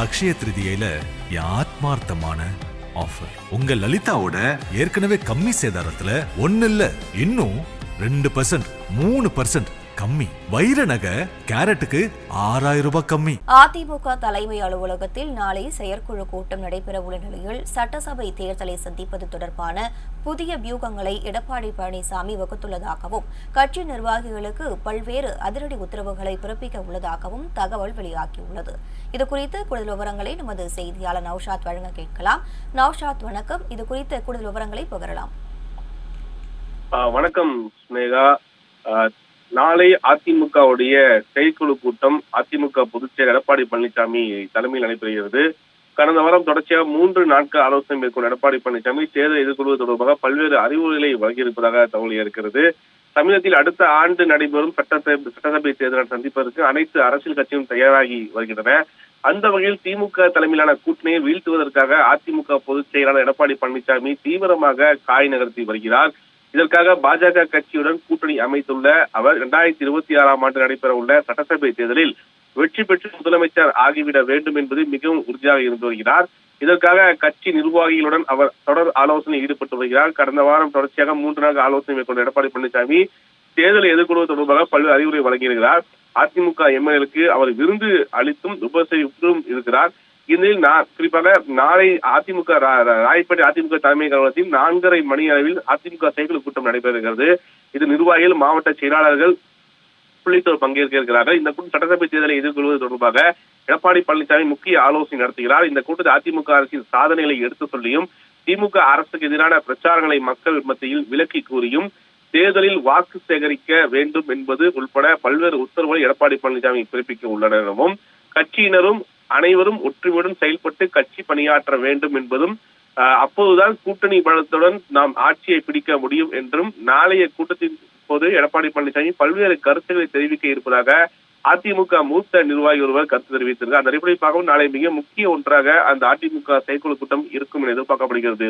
அக்ஷய திருதியில என் ஆத்மார்த்தமான ஆஃபர் உங்க லலிதாவோட ஏற்கனவே கம்மி சேதாரத்துல ஒன்னு இல்ல இன்னும் ரெண்டு பர்சன்ட் மூணு பர்சன்ட் கம்மி வைர நகை கேரட்டுக்கு ஆறாயிரம் ரூபாய் கம்மி அதிமுக தலைமை அலுவலகத்தில் நாளை செயற்குழு கூட்டம் நடைபெறவுள்ள நிலையில் சட்டசபை தேர்தலை சந்திப்பது தொடர்பான புதிய வியூகங்களை எடப்பாடி பழனிசாமி வகுத்துள்ளதாகவும் கட்சி நிர்வாகிகளுக்கு பல்வேறு அதிரடி உத்தரவுகளை பிறப்பிக்க உள்ளதாகவும் தகவல் வெளியாகியுள்ளது இதுகுறித்து கூடுதல் விவரங்களை நமது செய்தியாளர் நௌஷாத் வழங்க கேட்கலாம் நௌஷாத் வணக்கம் இது குறித்த கூடுதல் விவரங்களை பகிரலாம் வணக்கம் ஸ்னேகா நாளை அதிமுகவுடைய செயற்குழு கூட்டம் அதிமுக பொதுச்செயலர் எடப்பாடி பழனிசாமி தலைமையில் நடைபெறுகிறது. கடந்த வாரம் தொடர்ச்சியாக மூன்று நாட்கள் ஆலோசனை மேற்கொண்ட எடப்பாடி பழனிசாமி தேர்தல் எதிர்கொள்வது தொடர்பாக பல்வேறு அறிவுரைகளை வழங்கியிருப்பதாக தகவல் இருக்கிறது. தமிழகத்தில் அடுத்த ஆண்டு நடைபெறும் சட்டசபை சட்டசபை தேர்தலை சந்திப்பதற்கு அனைத்து அரசியல் கட்சியும் தயாராகி வருகின்றன. அந்த வகையில் திமுக தலைமையிலான கூட்டணியை வீழ்த்துவதற்காக அதிமுக பொதுச் செயலாளர் எடப்பாடி பழனிசாமி தீவிரமாக காய் நகர்த்தி வருகிறார். இதற்காக பாஜக கட்சியுடன் கூட்டணி அமைத்துள்ள அவர் இரண்டாயிரத்தி இருபத்தி ஆறாம் ஆண்டு நடைபெற உள்ள சட்டசபை தேர்தலில் வெற்றி பெற்று முதலமைச்சர் ஆகிவிட வேண்டும் என்பது மிகவும் உறுதியாக இருந்து வருகிறார். இதற்காக கட்சி நிர்வாகிகளுடன் அவர் தொடர் ஆலோசனை ஈடுபட்டு வருகிறார். கடந்த வாரம் தொடர்ச்சியாக மூன்று நாள் ஆலோசனை மேற்கொண்ட எடப்பாடி பழனிசாமி தேர்தலை எதிர்கொள்வது தொடர்பாக பல்வேறு அறிவுரை வழங்கியிருக்கிறார். அதிமுக எம்எல்ஏக்கு அவர் விருந்து அளித்தும் உபசரித்தும் இருக்கிறார். இந்நிலையில் குறிப்பாக நாளை அதிமுக ராயப்பேட்டை அதிமுக தலைமை கழகத்தில் நான்கரை மணி அளவில் அதிமுக செயற்குழு கூட்டம் நடைபெறுகிறது. இது நிர்வாகிகள் மாவட்ட செயலாளர்கள் உள்ளிட்டோர் பங்கேற்க இருக்கிறார்கள் இந்த கூட்டம் சட்டசபை தேர்தலை எதிர்கொள்வது தொடர்பாக எடப்பாடி பழனிசாமி முக்கிய ஆலோசனை நடத்துகிறார். இந்த கூட்டத்தில் அதிமுக அரசின் சாதனைகளை எடுத்து சொல்லியும் திமுக அரசுக்கு எதிரான பிரச்சாரங்களை மக்கள் மத்தியில் விலக்கி கூறியும் தேர்தலில் வாக்கு சேகரிக்க வேண்டும் என்பது உட்பட பல்வேறு உத்தரவுகளை எடப்பாடி பழனிசாமி பிறப்பிக்க உள்ளனர் எனவும் கட்சியினரும் அனைவரும் ஒற்றுமையுடன் செயல்பட்டு கட்சி பணியாற்ற வேண்டும் என்பதும் அப்போதுதான் கூட்டணி பலத்துடன் நாம் ஆட்சியை பிடிக்க முடியும் என்றும் நாளைய கூட்டத்தின் போது எடப்பாடி பழனிசாமி பல்வேறு கருத்துக்களை தெரிவிக்க இருப்பதாக அதிமுக மூத்த நிர்வாகி ஒருவர் கருத்து தெரிவித்திருக்கார் அந்த அடிப்படையில் பார்க்கவும் நாளை மிக முக்கிய ஒன்றாக அந்த அதிமுக செயற்குழு கூட்டம் இருக்கும் என எதிர்பார்க்கப்படுகிறது.